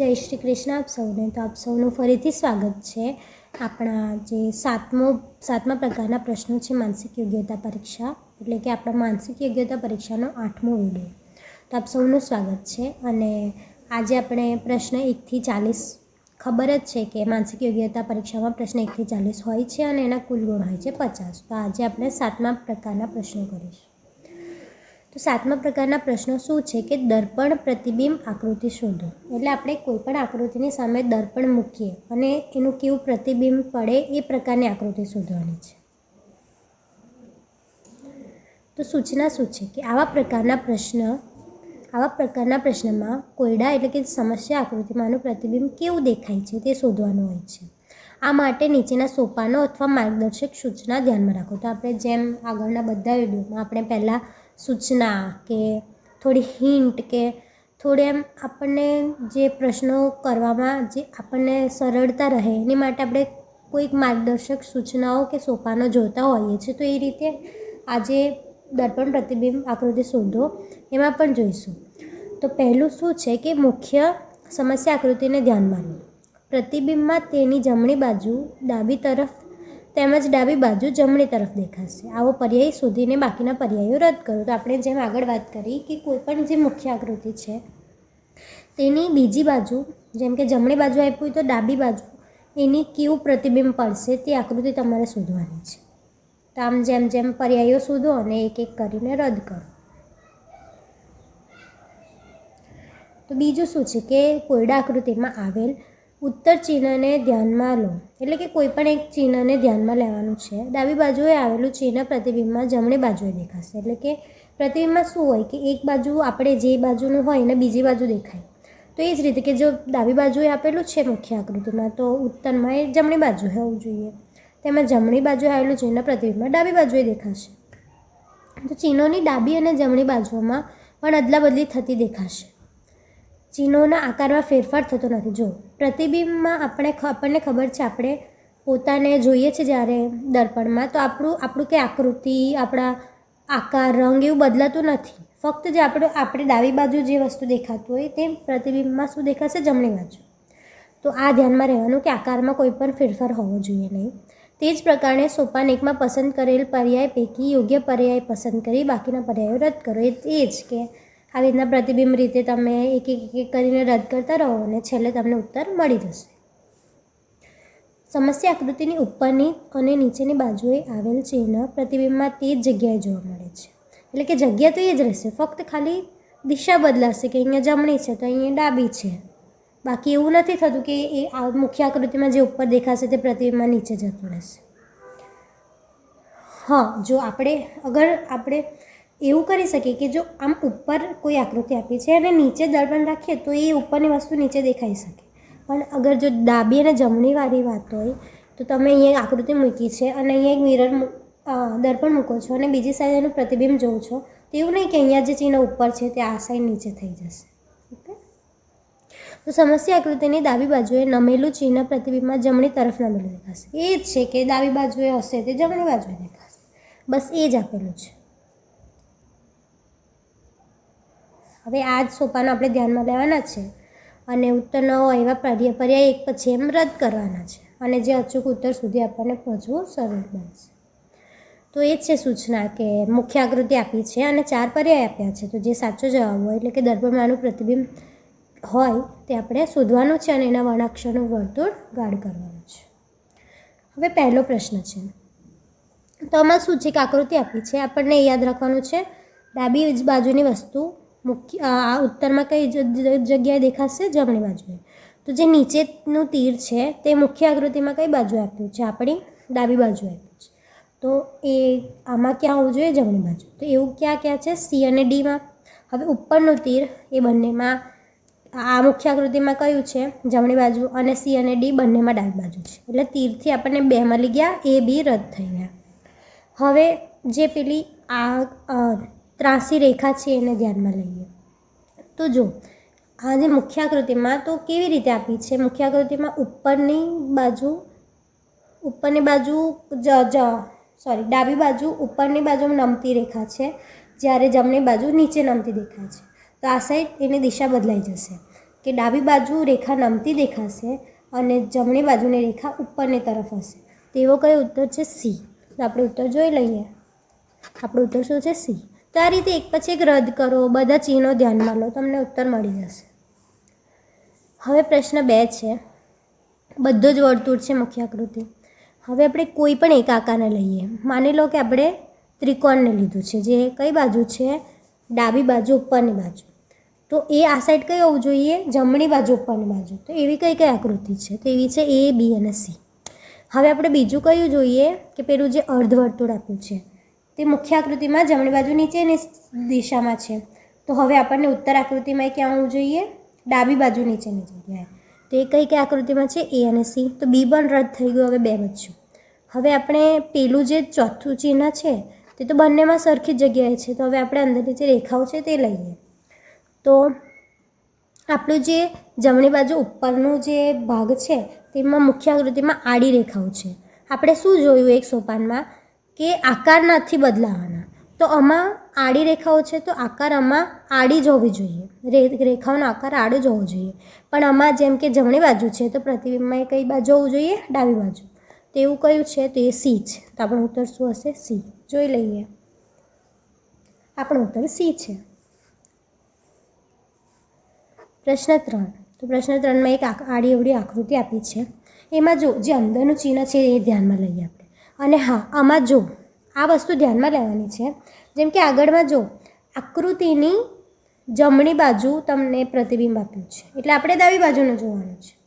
જય શ્રી કૃષ્ણ આપ સૌને. તો આપ સૌનું ફરીથી સ્વાગત છે. આપણા જે સાતમો, સાતમા પ્રકારના પ્રશ્નો છે માનસિક યોગ્યતા પરીક્ષા, એટલે કે આપણા માનસિક યોગ્યતા પરીક્ષાનો આઠમો વીડિયો. તો આપ સૌનું સ્વાગત છે. અને આજે આપણે પ્રશ્ન એકથી ચાલીસ, ખબર જ છે કે માનસિક યોગ્યતા પરીક્ષામાં પ્રશ્ન એકથી ચાલીસ હોય છે અને એના કુલ ગુણ હોય છે પચાસ. તો આજે આપણે સાતમા પ્રકારના પ્રશ્નો કરીશું. તો સાતમા પ્રકારના પ્રશ્નો શું છે કે દર્પણ પ્રતિબિંબ આકૃતિ શોધો. એટલે આપણે કોઈ પણ આકૃતિની સામે દર્પણ મૂકીએ અને એનું કેવું પ્રતિબિંબ પડે એ પ્રકારની આકૃતિ શોધવાની છે. તો સૂચના શું છે કે આવા પ્રકારના પ્રશ્ન, આવા પ્રકારના પ્રશ્નમાં કોયડા એટલે કે સમસ્યા આકૃતિમાંનું પ્રતિબિંબ કેવું દેખાય છે તે શોધવાનું હોય છે. આ માટે નીચેના સોપાનો અથવા માર્ગદર્શક સૂચના ધ્યાનમાં રાખો. તો આપણે જેમ આગળના બધા વિડીયોમાં આપણે પહેલાં સૂચના કે થોડી હિન્ટ કે થોડી એમ આપણને જે પ્રશ્નો કરવામાં જે આપણને સરળતા રહે, એની માટે આપણે કોઈક માર્ગદર્શક સૂચનાઓ કે સોપાનો જોતા હોઈએ છીએ. તો એ રીતે આજે દર્પણ પ્રતિબિંબ આકૃતિ શોધો, એમાં પણ જોઈશું. તો પહેલું શું છે કે મુખ્ય સમસ્યા આકૃતિને ધ્યાનમાં લો. પ્રતિબિંબમાં તેની જમણી બાજુ ડાબી તરફ તેમજ ડાબી બાજુ જમણી તરફ દેખાશે. આવો પર્યાય શોધીને બાકીના પર્યાયો રદ કરો. તો આપણે જેમ આગળ વાત કરી કે કોઈપણ જે મુખ્ય આકૃતિ છે, તેની બીજી બાજુ, જેમ કે જમણી બાજુ આપ્યું હોય તો ડાબી બાજુ, એની કેવું પ્રતિબિંબ પડશે તે આકૃતિ તમારે શોધવાની છે. તો આમ જેમ જેમ પર્યાયો શોધો અને એક એક કરીને રદ કરો. તો બીજું શું છે કે કોયડા આકૃતિમાં આવેલ ઉત્તર ચિહ્નને ધ્યાનમાં લો. એટલે કે કોઈ પણ એક ચિહ્નને ધ્યાનમાં લેવાનું છે. ડાબી બાજુએ આવેલું ચિહ્ન પ્રતિબિંબમાં જમણી બાજુએ દેખાશે. એટલે કે પ્રતિબિંબમાં શું હોય? કે એક બાજુ આપણે જે બાજુનું હોય એને બીજી બાજુ દેખાય. તો એ જ રીતે કે જો ડાબી બાજુએ આપેલું છે મુખ્ય આકૃતિમાં, તો ઉત્તરમાં એ જમણી બાજુ હોવું જોઈએ. તેમાં જમણી બાજુએ આવેલું ચિહ્ન પ્રતિબિંબમાં ડાબી બાજુએ દેખાશે. તો ચિહ્નોની ડાબી અને જમણી બાજુઓમાં પણ અદલાબદલી થતી દેખાશે. ચિહ્નોના આકારમાં ફેરફાર થતો નથી. જો, પ્રતિબિંબમાં આપણે આપણને ખબર છે, આપણે પોતાને જોઈએ છે જ્યારે દર્પણમાં, તો આપણું આપણું કે આકૃતિ, આપણા આકાર, રંગ એવું બદલાતું નથી. ફક્ત જે આપણે આપણે ડાબી બાજુ જે વસ્તુ દેખાતું હોય તે પ્રતિબિંબમાં શું દેખાશે? જમણી બાજુ. તો આ ધ્યાનમાં રહેવાનું કે આકારમાં કોઈ પણ ફેરફાર હોવો જોઈએ નહીં. તે જ પ્રકારે સોપાન એકમાં પસંદ કરેલ પર્યાય પૈકી યોગ્ય પર્યાય પસંદ કરી બાકીના પર્યાયો રદ કરો. એ જ કે આવી રીતના પ્રતિબિંબ રીતે તમે એક એક એક કરીને રદ કરતા રહો અને છેલ્લે તમને ઉત્તર મળી જશે. સમસ્યા આકૃતિની ઉપરની અને નીચેની બાજુએ આવેલ ચિહ્ન પ્રતિબિંબમાં તે જ જગ્યાએ જોવા મળે છે. એટલે કે જગ્યા તો એ જ રહેશે. ફક્ત ખાલી દિશા બદલાશે કે અહીંયા જમણી છે તો અહીંયા ડાબી છે. બાકી એવું નથી થતું કે એ આ મુખ્ય આકૃતિમાં જે ઉપર દેખાશે તે પ્રતિબિંબમાં નીચે જતું રહેશે. હા, જો આપણે, અગર આપણે એવું કરી શકીએ કે જો આમ ઉપર કોઈ આકૃતિ આપી છે અને નીચે દર્પણ રાખીએ તો એ ઉપરની વસ્તુ નીચે દેખાઈ શકે. પણ અગર જો ડાબી અને જમણી વાળી વાત હોય, તો તમે અહીંયા આકૃતિ મૂકી છે અને અહીંયા એક મિરર દર્પણ મૂકો છો અને બીજી સાઈડ એનું પ્રતિબિંબ જોઉં છો, તો એવું નહીં કે અહીંયા જે ચિહ્ન ઉપર છે તે આ સાઈડ નીચે થઈ જશે. ઓકે? તો સમસ્યા આકૃતિની ડાબી બાજુએ નમેલું ચિહ્ન પ્રતિબિંબમાં જમણી તરફ નમેલું દેખાશે. એ જ છે કે ડાબી બાજુએ હશે તે જમણી બાજુએ દેખાશે. બસ એ જ આપેલું છે. હવે આ જ સોપાનો આપણે ધ્યાનમાં લેવાના છે. અને ઉત્તર ન હોય એવા પર્યાય પર્યાય એક પછી એમ રદ કરવાના છે. અને જે અચૂક ઉત્તર સુધી આપણને પહોંચવું સરળ બનશે. તો એ જ છે સૂચના કે મુખ્ય આકૃતિ આપી છે અને ચાર પર્યાય આપ્યા છે. તો જે સાચો જવાબ હોય એટલે કે દર્પણમાંનું પ્રતિબિંબ હોય તે આપણે શોધવાનું છે અને એના વર્ણાક્ષરનું વર્તુળ ગાઢ કરવાનું છે. હવે પહેલો પ્રશ્ન છે. તો આમાં શું છે આકૃતિ આપી છે. આપણને યાદ રાખવાનું છે. ડાબી બાજુની વસ્તુ મુખ્ય આ ઉત્તરમાં કઈ જગ્યાએ દેખાશે? જમણી બાજુએ. તો જે નીચેનું તીર છે, તે મુખ્ય આકૃતિમાં કઈ બાજુ આપ્યું છે? આપણી ડાબી બાજુ આપ્યું છે. તો એ આમાં ક્યાં હોવું જોઈએ? જમણી બાજુ. તો એવું ક્યાં ક્યાં છે? સી અને ડીમાં હવે ઉપરનું તીર એ બંનેમાં, આ મુખ્ય આકૃતિમાં કયું છે? જમણી બાજુ અને સી અને ડી બંનેમાં ડાબી બાજુ છે. એટલે તીરથી આપણને બે મળી ગયા, એ બી રદ થઈ ગયા. હવે જે પેલી આ ત્રાસી રેખા છે એને ધ્યાનમાં લઈએ. તો જો, આ જે મુખ્ય આકૃતિમાં તો કેવી રીતે આપી છે? મુખ્ય આકૃતિમાં ઉપરની બાજુ ઉપરની બાજુ જ જ સોરી ડાબી બાજુ ઉપરની બાજુ નમતી રેખા છે, જ્યારે જમણી બાજુ નીચે નમતી દેખાય છે. તો આ સાઈડ એની દિશા બદલાઈ જશે કે ડાબી બાજુ રેખા નમતી દેખાશે અને જમણી બાજુની રેખા ઉપરની તરફ હશે. તેવો કયો ઉત્તર છે? સી. તો આપણે ઉત્તર જોઈ લઈએ. આપણો ઉત્તર શું છે? સી. તો આ રીતે એક પછી એક રદ કરો, બધા ચિહ્નો ધ્યાનમાં લો, તમને ઉત્તર મળી જશે. હવે પ્રશ્ન બે છે. બધો જ વર્તુળ છે મુખ્ય આકૃતિ હવે આપણે કોઈ પણ એક આકારને લઈએ. માની લો કે આપણે ત્રિકોણને લીધું છે, જે કઈ બાજુ છે? ડાબી બાજુ, ઉપરની બાજુ. તો એ આ સાઈડ કઈ હોવું જોઈએ? જમણી બાજુ, ઉપરની બાજુ. તો એવી કઈ કઈ આકૃતિ છે? તો એવી છે એ બી અને સી હવે આપણે બીજું કયું જોઈએ? કે પેલું જે અર્ધવર્તુળ આપ્યું છે. તે મુખ્ય આકૃતિમાં જમણી બાજુ નીચેની દિશામાં છે. તો હવે આપણને ઉત્તર આકૃતિમાં ક્યાં હોવું જોઈએ? ડાબી બાજુ નીચેની જગ્યાએ. તો એ કઈ કઈ આકૃતિમાં છે? એ અને સી. તો બી પણ રદ થઈ ગયું, હવે બે બચ્યું હવે આપણે પેલું જે ચોથું ચિહ્ન છે, તે તો બંનેમાં સરખી જગ્યાએ છે. તો હવે આપણે અંદરની જે રેખાઓ છે તે લઈએ. તો આપણું જે જમણી બાજુ ઉપરનું જે ભાગ છે, તેમાં મુખ્ય આકૃતિમાં આડી રેખાઓ છે. આપણે શું જોયું એક સોપાનમાં? કે આકાર નથી બદલાવાના. તો આમાં આડી રેખાઓ છે, તો આકાર આમાં આડી જ હોવી જોઈએ. રેખાઓનો આકાર આડો જ હોવો જોઈએ. પણ આમાં જેમ કે જમણી બાજુ છે, તો પ્રતિબિંબમાં કઈ બાજુ હોવું જોઈએ? ડાબી બાજુ. તો એવું કયું છે? તો એ સી છે. તો આપણો ઉત્તર શું હશે? સી. જોઈ લઈએ. આપણો ઉત્તર સી છે. પ્રશ્ન ત્રણ. તો પ્રશ્ન ત્રણમાં એક આડી એવડી આકૃતિ આપી છે. એમાં જો જે અંદરનું ચિહ્ન છે, એ ધ્યાનમાં લઈએ આપણે અને હા, આમાં જો, આ વસ્તુ ધ્યાનમાં લેવાની છે. જેમ કે આગળમાં જો, આકૃતિની જમણી બાજુ તમને પ્રતિબિંબ આપ્યું છે. એટલે આપણે ડાબી બાજુનું જોવાનું છે.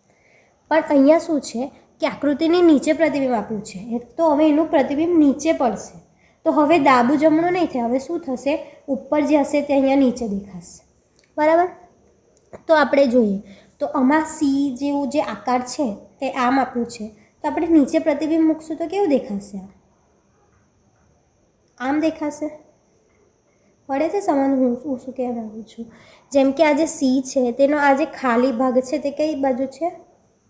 પણ અહીંયા શું છે કે આકૃતિની નીચે પ્રતિબિંબ આપ્યું છે. તો હવે એનું પ્રતિબિંબ નીચે પડશે. તો હવે ડાબું જમણું નહીં થાય. હવે શું થશે? ઉપર જે હશે તે અહીંયા નીચે દેખાશે. બરાબર? તો આપણે જોઈએ. તો આમાં સી જેવું જે આકાર છે, તે આમ આપ્યું છે. તો આપણે નીચે પ્રતિબિંબ મૂકશું તો કેવું દેખાશે? આમ દેખાશે? પડે છે સમજ હું હું શું કહેવા માગું છું? જેમ કે આ જે સી છે, તેનો આ જે ખાલી ભાગ છે તે કઈ બાજુ છે?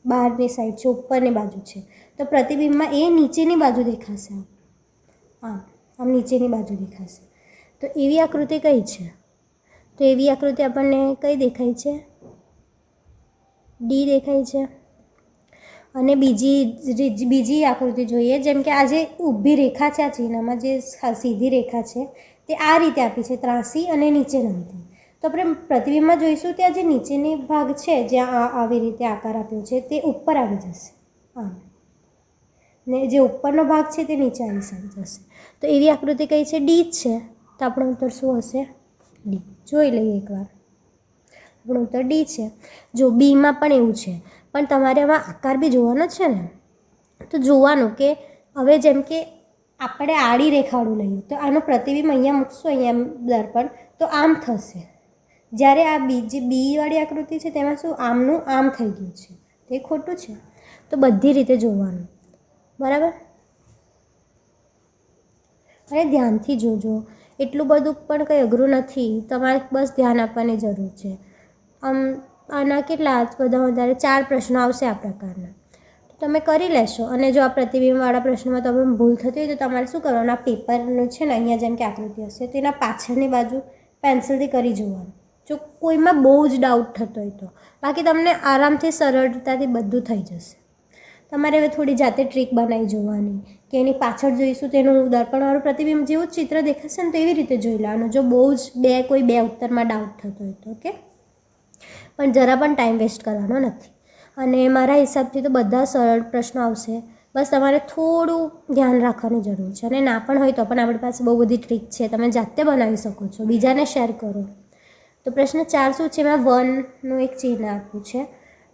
બહારની સાઈડ છે, ઉપરની બાજુ છે. તો પ્રતિબિંબમાં એ નીચેની બાજુ દેખાશે આમ આમ નીચેની બાજુ દેખાશે. તો એવી આકૃતિ કઈ છે? તો એવી આકૃતિ આપણને કઈ દેખાય છે? ડી દેખાય છે. અને બીજી બીજી આકૃતિ જોઈએ, જેમ કે આ જે ઊભી રેખા છે, આ ચિહ્નમાં જે સીધી રેખા છે, તે આ રીતે આપી છે, ત્રાસી અને નીચે નમતી. તો આપણે પ્રતિબિંબમાં જોઈશું ત્યાં જે નીચેની ભાગ છે, જ્યાં આવી રીતે આકાર આપ્યો છે, તે ઉપર આવી જશે. આમ ને જે ઉપરનો ભાગ છે, તે નીચે આવી જશે. તો એવી આકૃતિ કઈ છે? ડી છે. તો આપણો ઉત્તર શું હશે. ડી. જોઈ લઈએ એકવાર. આપણો તો ડી છે. જો બીમાં પણ એવું છે. પણ તમારે આમાં આકાર બી જોવાનો છે ને? તો જોવાનું કે હવે જેમ કે આપણે આડી રેખાવાળું લઈએ, તો આનું પ્રતિબિંબ અહીંયા મૂકશું, અહીંયા દર્પણ તો આમ થશે. જ્યારે આ બીજી બીવાળી આકૃતિ છે, તેમાં શું આમનું આમ થઈ ગયું છે? તે ખોટું છે. તો બધી રીતે જોવાનું. બરાબર? અને ધ્યાનથી જોજો. એટલું બધું પણ કંઈ અઘરું નથી. તમારે બસ ધ્યાન આપવાની જરૂર છે. આમ, આના કેટલા બધા વધારે, ચાર પ્રશ્નો આવશે આ પ્રકારના. તો તમે કરી લેશો અને જો આ પ્રતિબિંબવાળા પ્રશ્નમાં તમે ભૂલ થતી હોય તો તમારે શું કરવાનું? આ પેપરનું છે ને, અહીંયા જેમ કે આકૃતિ હશે તેના પાછળની બાજુ પેન્સિલથી કરી જોવાનું. જો કોઈમાં બહુ જ ડાઉટ થતો હોય તો. બાકી તમને આરામથી, સરળતાથી બધું થઈ જશે. તમારે હવે થોડી જાતે ટ્રીક બનાવી જોવાની કે એની પાછળ જોઈશું તેનું દર્પણવાળું પ્રતિબિંબ જેવું ચિત્ર દેખાશે ને તો એવી રીતે જોઈ લેવાનું. જો બહુ જ બે, કોઈ બે ઉત્તરમાં ડાઉટ થતો હોય તો ઓકે પણ જરા પણ ટાઈમ વેસ્ટ કરવાનો નથી. અને મારા હિસાબથી તો બધા સરળ પ્રશ્નો આવશે. બસ તમારે થોડું ધ્યાન રાખવાની જરૂર છે. અને ના પણ હોય તો પણ આપણી પાસે બહુ બધી ટ્રીક છે. તમે જાતે બનાવી શકો છો. બીજાને શેર કરો. તો પ્રશ્ન ચાર શું છે? એમાં વનનું એક ચિહ્ન આપ્યું છે.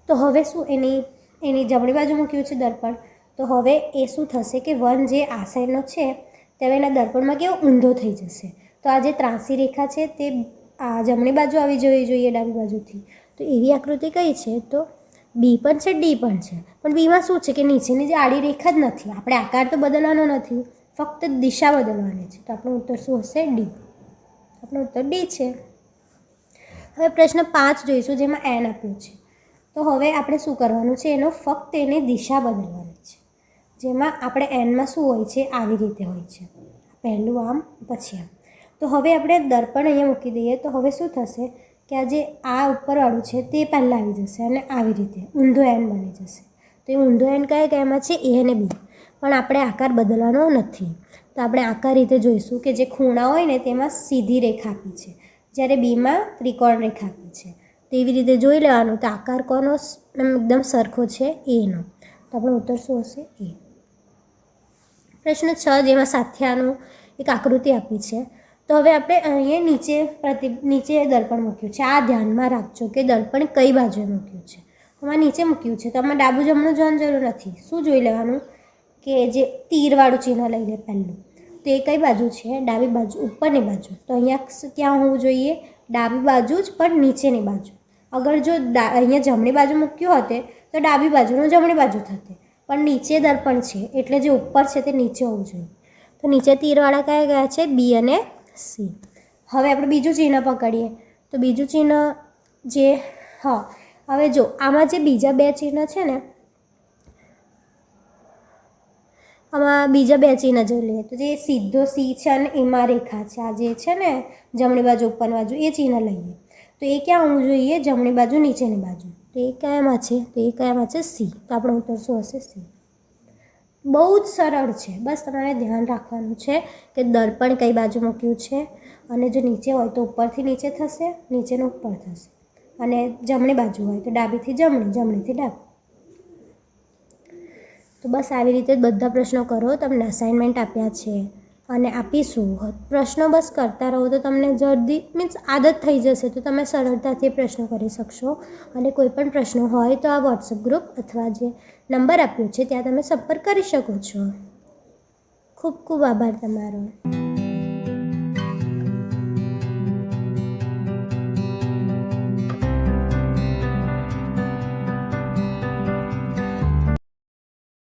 તો હવે શું એની એની જમણી બાજુ મૂક્યું છે દર્પણ? તો હવે એ શું થશે કે વન જે આ છે ત્યારે એના દર્પણમાં કેવો ઊંધો થઈ જશે? તો આ જે ત્રાસી રેખા છે, તે આ જમણી બાજુ આવી જવી જોઈએ ડાબી બાજુથી. તો એવી આકૃતિ કઈ છે? તો બી પણ છે ડી પણ છે. પણ બીમાં શું છે કે નીચેની જે આડી રેખા જ નથી. આપણે આકાર તો બદલવાનો નથી. ફક્ત દિશા બદલવાની છે. તો આપણો ઉત્તર શું હશે? ડી આપણો ઉત્તર ડી છે. હવે પ્રશ્ન પાંચ જોઈશું જેમાં એન આપ્યું છે. તો હવે આપણે શું કરવાનું છે? એનો ફક્ત એને દિશા બદલવાની છે. જેમાં આપણે એનમાં શું હોય છે? આવી રીતે હોય છે. પહેલું આમ, પછી આમ. તો હવે આપણે દર્પણ અહીંયા મૂકી દઈએ. તો હવે શું થશે? કે આ જે આ ઉપરવાળું છે તે પહેલાં આવી જશે અને આવી રીતે ઊંધો એન બની જશે. તો એ ઊંધો એન કયા કયામાં છે એ અને બી. પણ આપણે આકાર બદલવાનો નથી. તો આપણે આકાર રીતે જોઈશું કે જે ખૂણા હોય ને તેમાં સીધી રેખા આપી છે. જ્યારે બીમાં ત્રિકોણ રેખા આપી છે. તેવી રીતે જોઈ લેવાનું તો આકાર કોનો એકદમ સરખો છે એનો તો આપણો ઉત્તર શું હશે? એ. પ્રશ્ન છ જેમાં સાથિયાનું એક આકૃતિ આપી છે. તો હવે આપણે અહીંયા નીચે પ્રતિ, નીચે દર્પણ મૂક્યું છે. આ ધ્યાનમાં રાખજો કે દર્પણ કઈ બાજુએ મૂક્યું છે. આમાં નીચે મૂક્યું છે. તો આમાં ડાબું જમણું જોવાની જરૂર નથી. શું જોઈ લેવાનું? કે જે તીરવાળું ચિહ્ન લઈ લે પહેલું. તો એ કઈ બાજુ છે? ડાબી બાજુ, ઉપરની બાજુ. તો અહીંયા ક્યાં હોવું જોઈએ? ડાબી બાજુ જ, પણ નીચેની બાજુ. અગર જો અહીંયા જમણી બાજુ મૂક્યું હોતે, તો ડાબી બાજુનું જમણી બાજુ થતે. પણ નીચે દર્પણ છે, એટલે જે ઉપર છે તે નીચે હોવું જોઈએ. તો નીચે તીરવાળા કયા ગયા છે? બી અને સી. હવે આપણે બીજું ચિહ્ન પકડીએ. તો બીજું ચિહ્ન જે, હા, હવે જો, આમાં જે બીજા બે ચિહ્ન છે ને, આમાં બીજા બે ચિહ્ન જોઈ લઈએ. તો જે સીધો સી છે અને એમાં રેખા છે. આ જે છે ને, જમણી બાજુ ઉપરની બાજુ, એ ચિહ્ન લઈએ. તો એ ક્યાં હોવું જોઈએ? જમણી બાજુ, નીચેની બાજુ. તો એ કયામાં છે? તો એ કયામાં છે? સી. તો આપણો ઉત્તર શું હશે? સી. બહુ જ સરળ છે. બસ તમારે ધ્યાન રાખવાનું છે કે દર્પણ કઈ બાજુ મૂક્યું છે અને જો નીચે હોય તો ઉપરથી નીચે થશે, નીચેનું ઉપર થશે. અને જમણી બાજુ હોય તો ડાબીથી જમણી, જમણીથી ડાબી. તો બસ આવી રીતે બધા પ્રશ્નો કરો. તમને અસાઇનમેન્ટ આપ્યા છે. અને આપીશું. પ્રશ્નો બસ કરતા રહો. તો તમને જલ્દી મીન્સ આદત થઈ જશે. તો તમે સરળતાથી પ્રશ્નો કરી શકશો. અને કોઈ પણ પ્રશ્નો હોય તો આ વોટ્સઅપ ગ્રુપ અથવા જે નંબર આપ્યો છે, ત્યાં તમે સંપર્ક કરી શકો છો. ખૂબ ખૂબ આભાર તમારો.